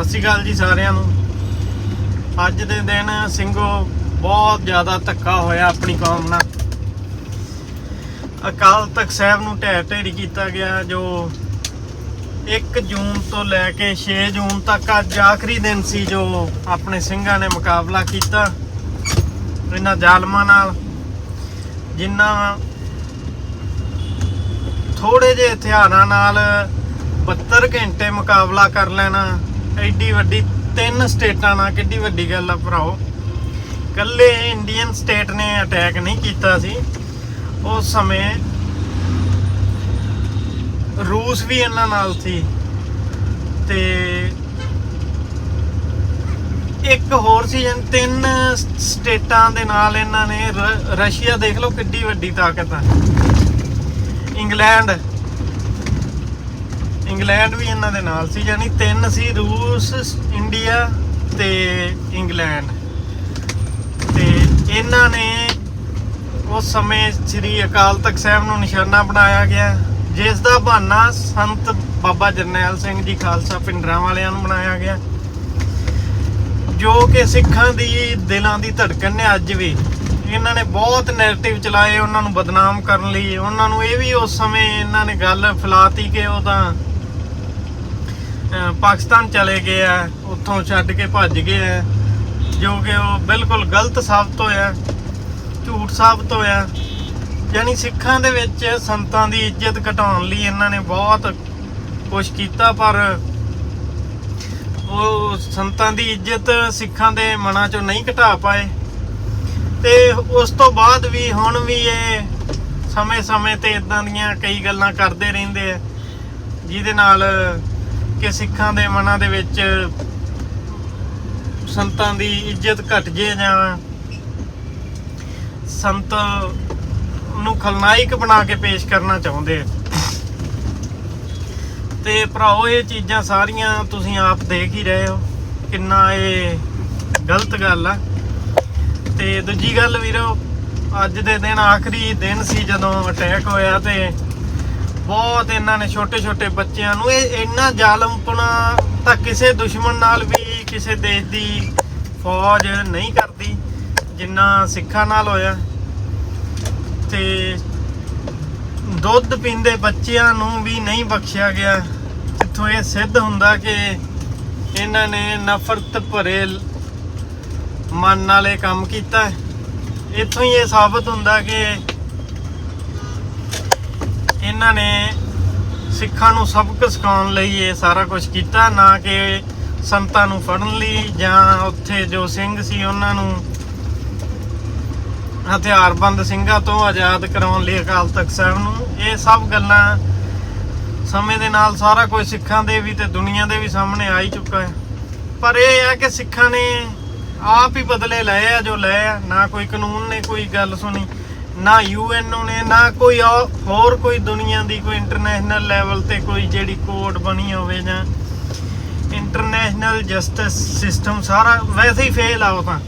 ਸਤਿ ਸ਼੍ਰੀ ਅਕਾਲ ਜੀ ਸਾਰਿਆਂ ਨੂੰ। ਅੱਜ ਦੇ ਦਿਨ ਸਿੰਘੋ ਬਹੁਤ ਜ਼ਿਆਦਾ ਧੱਕਾ ਹੋਇਆ ਆਪਣੀ ਕੌਮ ਨਾਲ। ਅਕਾਲ ਤਖਤ ਸਾਹਿਬ ਨੂੰ ਢਹਿ ਢੇਰੀ ਕੀਤਾ ਗਿਆ ਜੋ 1 ਜੂਨ ਤੋਂ ਲੈ ਕੇ 6 ਜੂਨ ਤੱਕ ਅੱਜ ਆਖਰੀ ਦਿਨ ਸੀ ਜੋ ਆਪਣੇ ਸਿੰਘਾਂ ਨੇ ਮੁਕਾਬਲਾ ਕੀਤਾ ਇਹਨਾਂ ਜ਼ਾਲਮਾਂ ਨਾਲ। ਜਿਨ੍ਹਾਂ ਥੋੜੇ ਜਿਹੇ ਹਥਿਆਰਾਂ ਨਾਲ 72 ਘੰਟੇ ਮੁਕਾਬਲਾ ਕਰ ਲੈਣਾ ਐਡੀ ਵੱਡੀ ਤਿੰਨ ਸਟੇਟਾਂ ਨਾਲ ਕਿੱਡੀ ਵੱਡੀ ਗੱਲ ਆ ਭਰਾਓ। ਕੱਲੇ ਇੰਡੀਅਨ ਸਟੇਟ ਨੇ ਅਟੈਕ ਨਹੀਂ ਕੀਤਾ ਸੀ। ਉਸ ਸਮੇਂ ਰੂਸ ਵੀ ਇਹਨਾਂ ਨਾਲ ਸੀ। ਤੇ ਇੱਕ ਹੋਰ ਸੀ ਜਨ ਤਿੰਨ ਸਟੇਟਾਂ ਦੇ ਨਾਲ ਇਹਨਾਂ ਨੇ ਰ- ਰਸ਼ੀਆ ਦੇਖ ਲਓ ਕਿੱਡੀ ਵੱਡੀ ਤਾਕਤ ਆ। ਇੰਗਲੈਂਡ ਇੰਗਲੈਂਡ ਵੀ ਇਹਨਾਂ ਦੇ ਨਾਲ ਸੀ, ਯਾਨੀ ਤਿੰਨ ਸੀ, ਰੂਸ, ਇੰਡੀਆ ਤੇ ਇੰਗਲੈਂਡ। ਤੇ ਇਹਨਾਂ ਨੇ ਉਸ ਸਮੇਂ ਸ੍ਰੀ ਅਕਾਲ ਤਖਤ ਸਾਹਿਬ ਨੂੰ ਨਿਸ਼ਾਨਾ ਬਣਾਇਆ ਗਿਆ। ਜਿਸ ਦਾ ਬਹਾਨਾ ਸੰਤ ਬਾਬਾ ਜਰਨੈਲ ਸਿੰਘ ਜੀ ਖਾਲਸਾ ਪਿੰਡਰਾਂ ਵਾਲਿਆਂ ਨੂੰ ਬਣਾਇਆ ਗਿਆ। ਜੋ ਕਿ ਸਿੱਖਾਂ ਦੀ ਦਿਲਾਂ ਦੀ ਧੜਕਣ ਨੇ ਅੱਜ ਵੀ। ਇਹਨਾਂ ਨੇ ਬਹੁਤ ਨੈਰੇਟਿਵ ਚਲਾਏ, ਉਹਨਾਂ ਨੂੰ ਬਦਨਾਮ ਕਰਨ ਲਈ। ਉਹਨਾਂ ਨੂੰ ਇਹ ਵੀ ਉਸ ਸਮੇਂ ਇਹਨਾਂ ਨੇ ਗੱਲ ਫੈਲਾਤੀ ਕਿ ਉਹ ਤਾਂ ਪਾਕਿਸਤਾਨ ਚਲੇ ਗਏ ਆ, ਉੱਥੋਂ ਛੱਡ ਕੇ ਭੱਜ ਗਏ ਆ, ਜੋ ਕਿ ਉਹ ਬਿਲਕੁਲ ਗਲਤ ਸਾਬਤ ਹੋਇਆ, ਝੂਠ ਸਾਬਤ ਹੋਇਆ। ਯਾਨੀ ਸਿੱਖਾਂ ਦੇ ਵਿੱਚ ਸੰਤਾਂ ਦੀ ਇੱਜ਼ਤ ਘਟਾਉਣ ਲਈ ਇਹਨਾਂ ਨੇ ਬਹੁਤ ਕੁਝ ਕੀਤਾ, ਪਰ ਉਹ ਸੰਤਾਂ ਦੀ ਇੱਜ਼ਤ ਸਿੱਖਾਂ ਦੇ ਮਨਾਂ ਚੋਂ ਨਹੀਂ ਘਟਾ ਪਾਏ। ਤੇ ਉਸ ਤੋਂ ਬਾਅਦ ਵੀ ਹੁਣ ਵੀ ਇਹ ਸਮੇਂ-ਸਮੇਂ ਤੇ ਇਦਾਂ ਦੀਆਂ ਕਈ ਗੱਲਾਂ ਕਰਦੇ ਰਹਿੰਦੇ ਆ, ਜਿਹਦੇ ਨਾਲ ਕਿ ਸਿੱਖਾਂ ਦੇ ਮਨਾਂ ਦੇ ਵਿੱਚ ਸੰਤਾਂ ਦੀ ਇੱਜ਼ਤ ਘਟ ਜੇ ਜਾਂ ਸੰਤ ਨੂੰ ਖਲਨਾਇਕ ਬਣਾ ਕੇ ਪੇਸ਼ ਕਰਨਾ ਚਾਹੁੰਦੇ ਆ। ਤੇ ਭਰਾਓ, ਇਹ ਚੀਜ਼ਾਂ ਸਾਰੀਆਂ ਤੁਸੀਂ ਆਪ ਦੇਖ ਹੀ ਰਹੇ ਹੋ। ਕਿੰਨਾ ਇਹ ਗਲਤ ਗੱਲ ਆ। ਤੇ ਦੂਜੀ ਗੱਲ ਵੀਰੋ, ਅੱਜ ਦੇ ਦਿਨ ਆਖਰੀ ਦਿਨ ਸੀ ਜਦੋਂ ਅਟੈਕ ਹੋਇਆ ਤੇ ਬਹੁਤ ਇਹਨਾਂ ਨੇ ਛੋਟੇ ਛੋਟੇ ਬੱਚਿਆਂ ਨੂੰ, ਇਹ ਇੰਨਾ ਜਾਲਮਪਣਾ ਤਾਂ ਕਿਸੇ ਦੁਸ਼ਮਣ ਨਾਲ ਵੀ, ਕਿਸੇ ਦੇਸ਼ ਦੀ ਫੌਜ ਨਹੀਂ ਕਰਦੀ, ਜਿੰਨਾ ਸਿੱਖਾਂ ਨਾਲ ਹੋਇਆ। ਤੇ ਦੁੱਧ ਪੀਂਦੇ ਬੱਚਿਆਂ ਨੂੰ ਵੀ ਨਹੀਂ ਬਖਸ਼ਿਆ ਗਿਆ। ਜਿੱਥੋਂ ਇਹ ਸਿੱਧ ਹੁੰਦਾ ਕਿ ਇਹਨਾਂ ਨੇ ਨਫ਼ਰਤ ਭਰੇ ਮਨ ਨਾਲ ਇਹ ਕੰਮ ਕੀਤਾ। ਇੱਥੋਂ ਹੀ ਇਹ ਸਾਬਤ ਹੁੰਦਾ ਕਿ ਇਹਨਾਂ ਨੇ ਸਿੱਖਾਂ ਨੂੰ ਸਬਕ ਸਿਖਾਉਣ ਲਈ ਇਹ ਸਾਰਾ ਕੁਝ ਕੀਤਾ, ਨਾ ਕਿ ਸੰਤਾਂ ਨੂੰ ਫੜਨ ਲਈ ਜਾਂ ਉੱਥੇ ਜੋ ਸਿੰਘ ਸੀ ਉਹਨਾਂ ਨੂੰ ਹਥਿਆਰਬੰਦ ਸਿੰਘਾਂ ਤੋਂ ਆਜ਼ਾਦ ਕਰਾਉਣ ਲਈ ਅਕਾਲ ਤਖਤ ਸਾਹਿਬ ਨੂੰ। ਇਹ ਸਭ ਗੱਲਾਂ ਸਮੇਂ ਦੇ ਨਾਲ ਸਾਰਾ ਕੁਝ ਸਿੱਖਾਂ ਦੇ ਵੀ ਤੇ ਦੁਨੀਆ ਦੇ ਵੀ ਸਾਹਮਣੇ ਆ ਹੀ ਚੁੱਕਾ ਹੈ। ਪਰ ਇਹ ਹੈ ਕਿ ਸਿੱਖਾਂ ਨੇ ਆਪ ਹੀ ਬਦਲੇ ਲਏ ਆ, ਜੋ ਲਏ ਆ। ਨਾ ਕੋਈ ਕਾਨੂੰਨ ਨੇ ਕੋਈ ਗੱਲ ਸੁਣੀ। ਨਾ ਯੂਐਨਓ ਨੇ, ਨਾ ਕੋਈ ਹੋਰ ਕੋਈ ਦੁਨੀਆ ਦੀ ਕੋਈ ਇੰਟਰਨੈਸ਼ਨਲ ਲੈਵਲ ਤੇ ਕੋਈ ਜਿਹੜੀ ਕੋਡ ਬਣੀ ਹੋਵੇ ਜਾਂ ਇੰਟਰਨੈਸ਼ਨਲ ਜਸਟਿਸ ਸਿਸਟਮ ਸਾਰਾ ਵੈਸੇ ਹੀ ਫੇਲ ਆ ਉਹ ਤਾਂ।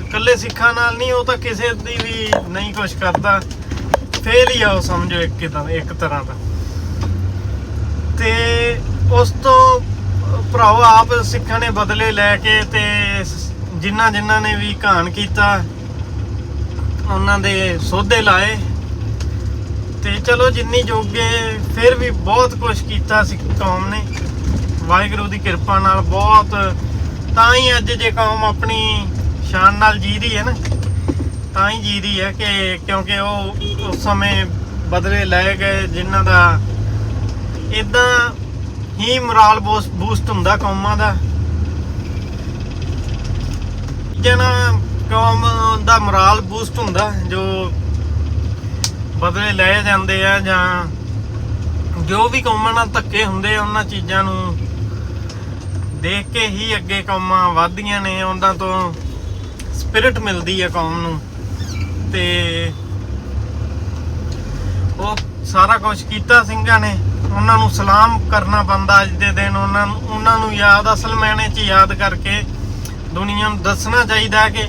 ਇਕੱਲੇ ਸਿੱਖਾਂ ਨਾਲ ਨਹੀਂ, ਉਹ ਤਾਂ ਕਿਸੇ ਦੀ ਵੀ ਨਹੀਂ ਕੁਝ ਕਰਦਾ। ਫੇਲ ਹੀ ਆ ਉਹ, ਸਮਝੋ ਇੱਕ ਕਿਤਾ ਇੱਕ ਤਰ੍ਹਾਂ ਦਾ। ਤੇ ਉਸ ਤੋਂ ਭਰਾਓ, ਆਪ ਸਿੱਖਾਂ ਨੇ ਬਦਲੇ ਲੈ ਕੇ ਤੇ ਜਿਨ੍ਹਾਂ ਜਿਨ੍ਹਾਂ ਨੇ ਵੀ ਘਾਣ ਕੀਤਾ ਉਹਨਾਂ ਦੇ ਸੋਧੇ ਲਾਏ। ਤੇ ਚਲੋ ਜਿੰਨੀ ਜੋਗੇ ਫਿਰ ਵੀ ਬਹੁਤ ਕੁਝ ਕੀਤਾ ਸੀ ਕੌਮ ਨੇ। ਵਾਹਿਗੁਰੂ ਦੀ ਕਿਰਪਾ ਨਾਲ ਬਹੁਤ। ਤਾਂ ਹੀ ਅੱਜ ਜੇ ਕੌਮ ਆਪਣੀ ਸ਼ਾਨ ਨਾਲ ਜੀ ਰਹੀ ਹੈ ਨਾ, ਤਾਂ ਹੀ ਜੀ ਰਹੀ ਹੈ ਕਿ ਕਿਉਂਕਿ ਉਹ ਉਸ ਸਮੇਂ ਬਦਲੇ ਲਏ ਗਏ ਜਿਨ੍ਹਾਂ ਦਾ ਇਦਾਂ ਹੀ ਮੋਰਲ ਬੂਸਟ ਹੁੰਦਾ ਕੌਮਾਂ ਦਾ। ਜਨਾ ਕੌਮ ਦਾ ਮੋਰਲ ਬੂਸਟ ਹੁੰਦਾ, ਜੋ ਬਦਲੇ ਲਏ ਜਾਂਦੇ ਆ ਜਾਂ ਜੋ ਵੀ ਕੌਮਾਂ ਨਾਲ ਧੱਕੇ ਹੁੰਦੇ ਆ, ਉਹਨਾਂ ਚੀਜ਼ਾਂ ਨੂੰ ਦੇਖ ਕੇ ਹੀ ਅੱਗੇ ਕੌਮਾਂ ਵੱਧਦੀਆਂ ਨੇ, ਉਹਨਾਂ ਤੋਂ ਸਪਿਰਿਟ ਮਿਲਦੀ ਹੈ ਕੌਮ ਨੂੰ। ਤੇ ਉਹ ਸਾਰਾ ਕੁਝ ਕੀਤਾ ਸਿੰਘਾਂ ਨੇ। ਉਹਨਾਂ ਨੂੰ ਸਲਾਮ ਕਰਨਾ ਬੰਦਾ ਅੱਜ ਦੇ ਦਿਨ। ਉਹਨਾਂ ਨੂੰ ਉਹਨਾਂ ਨੂੰ ਯਾਦ, ਅਸਲ ਮੈਨੇ ਚ ਯਾਦ ਕਰਕੇ ਦੁਨੀਆ ਨੂੰ ਦੱਸਣਾ ਚਾਹੀਦਾ ਕਿ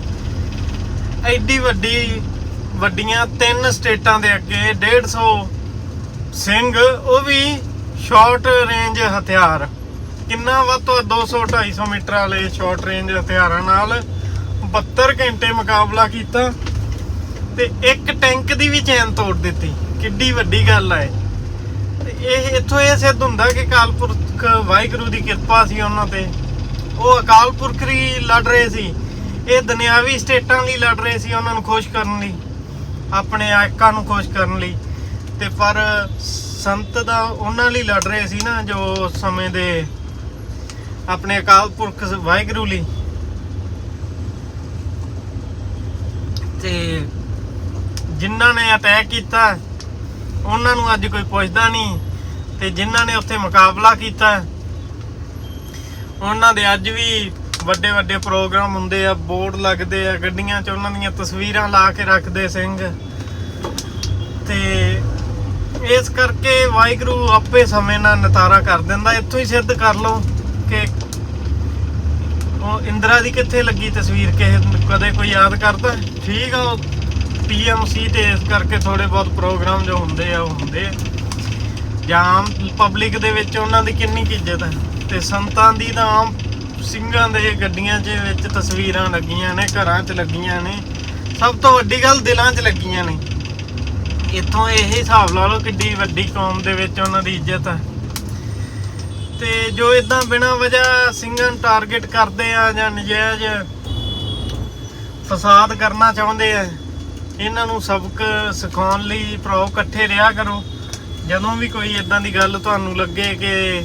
ਐਡੀ ਵੱਡੀ, ਵੱਡੀਆਂ ਤਿੰਨ ਸਟੇਟਾਂ ਦੇ ਅੱਗੇ 150 ਸਿੰਘ, ਉਹ ਵੀ ਸ਼ਾਰਟ ਰੇਂਜ ਹਥਿਆਰ। ਕਿੰਨਾ ਵੱਧ ਤੋਂ ਵੱਧ 200 250 ਮੀਟਰ ਵਾਲੇ ਸ਼ਾਰਟ ਰੇਂਜ ਹਥਿਆਰਾਂ ਨਾਲ 72 ਘੰਟੇ ਮੁਕਾਬਲਾ ਕੀਤਾ ਤੇ ਇੱਕ ਟੈਂਕ ਦੀ ਵੀ ਚੈਨ ਤੋੜ ਦਿੱਤੀ। ਕਿੱਡੀ ਵੱਡੀ ਗੱਲ ਹੈ। ਤੇ ਇਹ, ਇੱਥੋਂ ਇਹ ਸਿੱਧ ਹੁੰਦਾ ਕਿ ਅਕਾਲ ਪੁਰਖ ਵਾਹਿਗੁਰੂ ਦੀ ਕਿਰਪਾ ਸੀ ਉਹਨਾਂ ਤੇ। ਉਹ ਅਕਾਲ ਪੁਰਖ ਹੀ ਲੜ ਰਹੇ ਸੀ। ਇਹ ਦੁਨਿਆਵੀ ਸਟੇਟਾਂ ਲਈ ਲੜ ਰਹੇ ਸੀ ਉਹਨਾਂ ਨੂੰ ਖੁਸ਼ ਕਰਨ ਲਈ, ਆਪਣੇ ਆਇਕਾਂ ਨੂੰ ਖੁਸ਼ ਕਰਨ ਲਈ। ਤੇ ਪਰ ਸੰਤ ਦਾ ਉਹਨਾਂ ਲਈ ਲੜ ਰਹੇ ਸੀ ਨਾ, ਜੋ ਉਸ ਸਮੇਂ ਦੇ ਆਪਣੇ ਅਕਾਲ ਪੁਰਖ ਵਾਹਿਗੁਰੂ ਲਈ। ਤੇ ਜਿਨ੍ਹਾਂ ਨੇ ਅਟੈਕ ਕੀਤਾ, ਉਹਨਾਂ ਨੂੰ ਅੱਜ ਕੋਈ ਪੁੱਛਦਾ ਨਹੀਂ। ਤੇ ਜਿਨ੍ਹਾਂ ਨੇ ਉੱਥੇ ਮੁਕਾਬਲਾ ਕੀਤਾ, ਉਹਨਾਂ ਦੇ ਅੱਜ ਵੀ ਵੱਡੇ ਵੱਡੇ ਪ੍ਰੋਗਰਾਮ ਹੁੰਦੇ ਆ, ਬੋਰਡ ਲੱਗਦੇ ਆ, ਗੱਡੀਆਂ 'ਚ ਉਹਨਾਂ ਦੀਆਂ ਤਸਵੀਰਾਂ ਲਾ ਕੇ ਰੱਖਦੇ ਸਿੰਘ। ਤੇ ਇਸ ਕਰਕੇ ਵਾਹਿਗੁਰੂ ਆਪੇ ਸਮੇਂ ਨਾਲ ਨਤਾਰਾ ਕਰ ਦਿੰਦਾ, ਇੱਥੋਂ ਹੀ ਸਿੱਧ ਕਰ ਲਓ ਕਿ ਉਹ ਇੰਦਰਾ ਦੀ ਕਿੱਥੇ ਲੱਗੀ ਤਸਵੀਰ, ਕਿਸੇ ਕਦੇ ਕੋਈ ਯਾਦ ਕਰਦਾ? ਠੀਕ ਆ ਪੀਐਮਸੀ ਤੇ ਇਸ ਕਰਕੇ ਥੋੜੇ ਬਹੁਤ ਪ੍ਰੋਗਰਾਮ ਜੋ ਹੁੰਦੇ ਆ, ਉਹ ਹੁੰਦੇ ਆ। ਜਾਂ ਆਮ ਪਬਲਿਕ ਦੇ ਵਿੱਚ ਉਹਨਾਂ ਦੀ ਕਿੰਨੀ ਕੁ ਇੱਜ਼ਤ ਹੈ? ਤੇ ਸੰਤਾਂ ਦੀ ਤਾਂ ਆਮ ਸਿੰਘਾਂ ਦੇ ਗੱਡੀਆਂ 'ਚ ਵਿੱਚ ਤਸਵੀਰਾਂ ਲੱਗੀਆਂ ਨੇ, ਘਰਾਂ 'ਚ ਲੱਗੀਆਂ ਨੇ। ਸਭ ਤੋਂ ਵੱਡੀ ਗੱਲ ਦਿਲਾਂ 'ਚ ਲੱਗੀਆਂ ਨੇ। ਇੱਥੋਂ ਇਹ ਹਿਸਾਬ ਲਾ ਲਓ ਕਿੱਡੀ ਵੱਡੀ ਕੌਮ ਦੇ ਵਿੱਚ ਉਹਨਾਂ ਦੀ ਇੱਜ਼ਤ ਹੈ ਤੇ ਜੋ ਇਦਾਂ ਬਿਨਾਂ ਵਜ੍ਹਾ ਸਿੰਘਾਂ ਨੂੰ ਟਾਰਗੇਟ ਕਰਦੇ ਆ ਜਾਂ ਨਜਾਇਜ਼ ਫਸਾਦ ਕਰਨਾ ਚਾਹੁੰਦੇ ਆ, ਇਹਨਾਂ ਨੂੰ ਸਬਕ ਸਿਖਾਉਣ ਲਈ ਭਰਾਓ ਇਕੱਠੇ ਰਿਹਾ ਕਰੋ। ਜਦੋਂ ਵੀ ਕੋਈ ਇਦਾਂ ਦੀ ਗੱਲ ਤੁਹਾਨੂੰ ਲੱਗੇ ਕਿ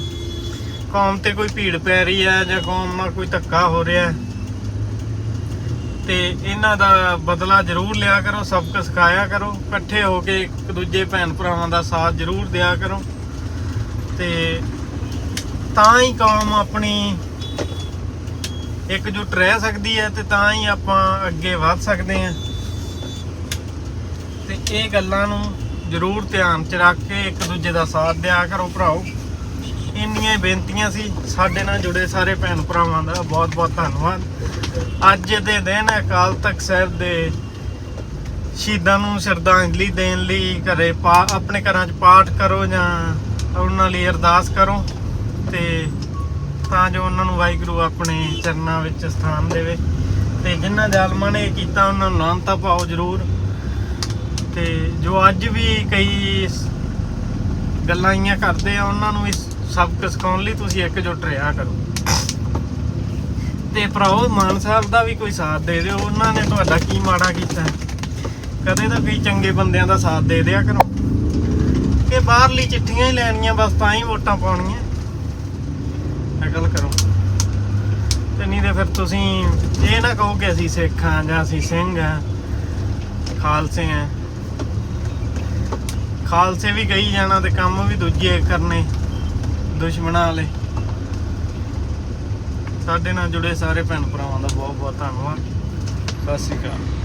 ਕੌਮ ਤੇ ਕੋਈ ਭੀੜ ਪੈ ਰਹੀ ਹੈ ਜਾਂ ਕੌਮ ਨਾਲ ਕੋਈ ਧੱਕਾ ਹੋ ਰਿਹਾ ਹੈ, ਤੇ ਇਹਨਾਂ ਦਾ ਬਦਲਾ ਜ਼ਰੂਰ ਲਿਆ ਕਰੋ, ਸਬਕ ਸਿਖਾਇਆ ਕਰੋ, ਇਕੱਠੇ ਹੋ ਕੇ ਇੱਕ ਦੂਜੇ ਭੈਣ ਭਰਾਵਾਂ ਦਾ ਸਾਥ ਜ਼ਰੂਰ ਦਿਆ ਕਰੋ, ਤੇ ਤਾਂ ਹੀ ਕੌਮ ਆਪਣੀ ਇਕਜੁੱਟ ਰਹਿ ਸਕਦੀ ਹੈ ਤੇ ਤਾਂ ਹੀ ਆਪਾਂ ਅੱਗੇ ਵਧ ਸਕਦੇ ਹਾਂ। ਤੇ ਇਹ ਗੱਲਾਂ ਨੂੰ ਜ਼ਰੂਰ ਧਿਆਨ 'ਚ ਰੱਖ ਕੇ ਇੱਕ ਦੂਜੇ ਦਾ ਸਾਥ ਦਿਆ ਕਰੋ ਭਰਾਓ। ਇੰਨੀਆਂ ਬੇਨਤੀਆਂ ਸੀ, ਸਾਡੇ ਨਾਲ ਜੁੜੇ ਸਾਰੇ ਭੈਣ ਭਰਾਵਾਂ ਦਾ ਬਹੁਤ ਬਹੁਤ ਧੰਨਵਾਦ। ਅੱਜ ਦੇ ਦਿਨ ਅਕਾਲ ਤਖਤ ਸਾਹਿਬ ਦੇ ਸ਼ਹੀਦਾਂ ਨੂੰ ਸ਼ਰਧਾਂਜਲੀ ਦੇਣ ਲਈ ਘਰੇ ਪਾ, ਆਪਣੇ ਘਰਾਂ 'ਚ ਪਾਠ ਕਰੋ ਜਾਂ ਉਹਨਾਂ ਲਈ ਅਰਦਾਸ ਕਰੋ ਤੇ ਤਾਂ ਜੋ ਉਹਨਾਂ ਨੂੰ ਵਾਹਿਗੁਰੂ ਆਪਣੇ ਚਰਨਾਂ ਵਿੱਚ ਸਥਾਨ ਦੇਵੇ। ਤੇ ਜਿਨ੍ਹਾਂ ਜ਼ਾਲਮਾਂ ਨੇ ਕੀਤਾ, ਉਹਨਾਂ ਨੂੰ ਲਾਂਤਾ ਪਾਓ ਜ਼ਰੂਰ। ਤੇ ਜੋ ਅੱਜ ਵੀ ਕਈ ਗੱਲਾਂ ਆਈਆਂ ਕਰਦੇ ਆ, ਉਹਨਾਂ ਨੂੰ ਇਸ ਸਬਕ ਸਿਖਾਉਣ ਲਈ ਤੁਸੀਂ ਇਕਜੁੱਟ ਰਿਹਾ ਕਰੋ। ਤੇ ਭਰਾਓ, ਮਾਨ ਸਾਹਿਬ ਦਾ ਵੀ ਕੋਈ ਸਾਥ ਦੇ ਦਿਓ। ਉਹਨਾਂ ਨੇ ਤੁਹਾਡਾ ਕੀ ਮਾੜਾ ਕੀਤਾ? ਕਦੇ ਤਾਂ ਕੋਈ ਚੰਗੇ ਬੰਦਿਆਂ ਦਾ ਸਾਥ ਦੇ ਦਿਆ ਕਰੋ। ਕਿ ਬਾਹਰਲੀ ਚਿੱਠੀਆਂ ਹੀ ਲੈਣੀਆਂ, ਬਸ ਤਾਂ ਹੀ ਵੋਟਾਂ ਪਾਉਣੀਆਂ। ਅਕਲ ਕਰੋ। ਤੇ ਨਹੀਂ ਤੇ ਫਿਰ ਤੁਸੀਂ ਇਹ ਨਾ ਕਹੋ ਕਿ ਅਸੀਂ ਸਿੱਖ ਹਾਂ ਜਾਂ ਅਸੀਂ ਸਿੰਘ ਹਾਂ ਖਾਲਸੇ ਆ। ਖਾਲਸੇ ਵੀ ਕਹੀ ਜਾਣਾ ਤੇ ਕੰਮ ਵੀ ਦੂਜੇ ਕਰਨੇ। ਦੁਸ਼ਮਣਾਂ ਵਾਲੇ। ਸਾਡੇ ਨਾਲ ਜੁੜੇ ਸਾਰੇ ਭੈਣ ਭਰਾਵਾਂ ਦਾ ਬਹੁਤ ਬਹੁਤ ਧੰਨਵਾਦ। ਸਤਿ ਸ਼੍ਰੀ ਅਕਾਲ।